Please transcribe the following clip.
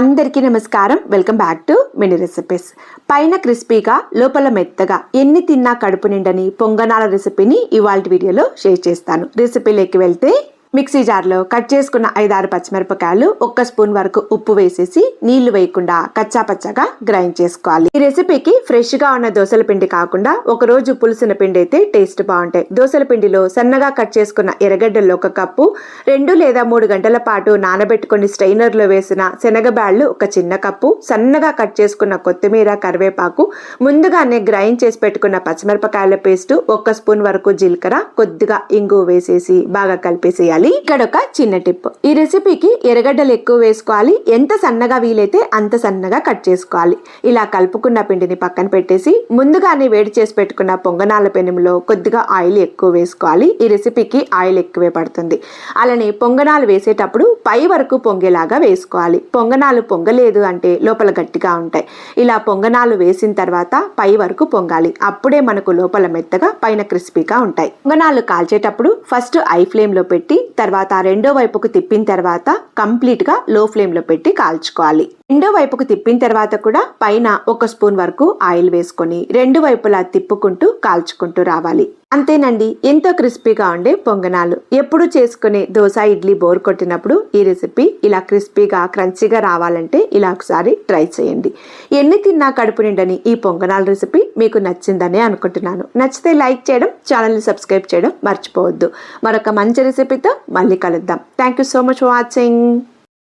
అందరికీ నమస్కారం. Welcome back to mini recipes పైన క్రిస్పీగా లోపల మెత్తగా ఎన్ని తిన్నా కడుపు నిండని పొంగనాల రెసిపీని ఇవాళ వీడియోలో షేర్ చేస్తాను. రెసిపీలోకి వెళ్తే మిక్సీ జార్లో కట్ చేసుకున్న ఐదారు పచ్చిమిరపకాయలు ఒక్క స్పూన్ వరకు ఉప్పు వేసేసి నీళ్ళు వేయకుండా కచ్చా పచ్చగా గ్రైండ్ చేసుకోవాలి. ఈ రెసిపీకి ఫ్రెష్గా ఉన్న దోసల పిండి కాకుండా ఒక రోజు పులిసిన పిండి అయితే టేస్ట్ బాగుంటాయి. దోసల పిండిలో సన్నగా కట్ చేసుకున్న ఎర్రగడ్డలు ఒక కప్పు రెండు లేదా మూడు గంటల పాటు నానబెట్టుకుని స్ట్రైనర్లో వేసిన శనగబ్యాళ్ళు ఒక చిన్న కప్పు సన్నగా కట్ చేసుకున్న కొత్తిమీర కరివేపాకు ముందుగానే గ్రైండ్ చేసి పెట్టుకున్న పచ్చిమిరపకాయల పేస్ట్ ఒక్క స్పూన్ వరకు జీలకర్ర కొద్దిగా ఇంగు వేసేసి బాగా కలిపేసేయాలి. ఇక్కడ ఒక చిన్న టిప్. ఈ రెసిపీకి ఎర్రగడ్డలు ఎక్కువ వేసుకోవాలి. ఎంత సన్నగా వీలైతే అంత సన్నగా కట్ చేసుకోవాలి. ఇలా కలుపుకున్న పిండిని పక్కన పెట్టేసి ముందుగానే వేడి చేసి పెట్టుకున్న పొంగనాల పెనుములో కొద్దిగా ఆయిల్ ఎక్కువ వేసుకోవాలి. ఈ రెసిపీకి ఆయిల్ ఎక్కువే పడుతుంది. అలానే పొంగనాలు వేసేటప్పుడు పై వరకు పొంగేలాగా వేసుకోవాలి. పొంగనాలు పొంగలేదు అంటే లోపల గట్టిగా ఉంటాయి. ఇలా పొంగనాలు వేసిన తర్వాత పై వరకు పొంగాలి. అప్పుడే మనకు లోపల మెత్తగా పైన క్రిస్పీగా ఉంటాయి. పొంగనాలు కాల్చేటప్పుడు ఫస్ట్ ఐ ఫ్లేమ్లో పెట్టి తర్వాత రెండో వైపుకు తిప్పిన తర్వాత కంప్లీట్గా లో ఫ్లేమ్లో పెట్టి కాల్చుకోవాలి. రెండో వైపుకు తిప్పిన తర్వాత కూడా పైన ఒక స్పూన్ వరకు ఆయిల్ వేసుకొని రెండు వైపులా తిప్పుకుంటూ కాల్చుకుంటూ రావాలి. అంతేనండి ఎంతో క్రిస్పీగా ఉండే పొంగనాలు. ఎప్పుడు చేసుకునే దోశ ఇడ్లీ బోర్ కొట్టినప్పుడు ఈ రెసిపీ ఇలా క్రిస్పీగా క్రంచీగా రావాలంటే ఇలా ఒకసారి ట్రై చేయండి. ఎన్ని తిన్నా కడుపు నిండని ఈ పొంగనాల రెసిపీ మీకు నచ్చిందని అనుకుంటున్నాను. నచ్చితే లైక్ చేయడం ఛానల్ని సబ్స్క్రైబ్ చేయడం మర్చిపోవద్దు. మరొక మంచి రెసిపీతో మళ్ళీ కలుద్దాం. Thank you so much watching.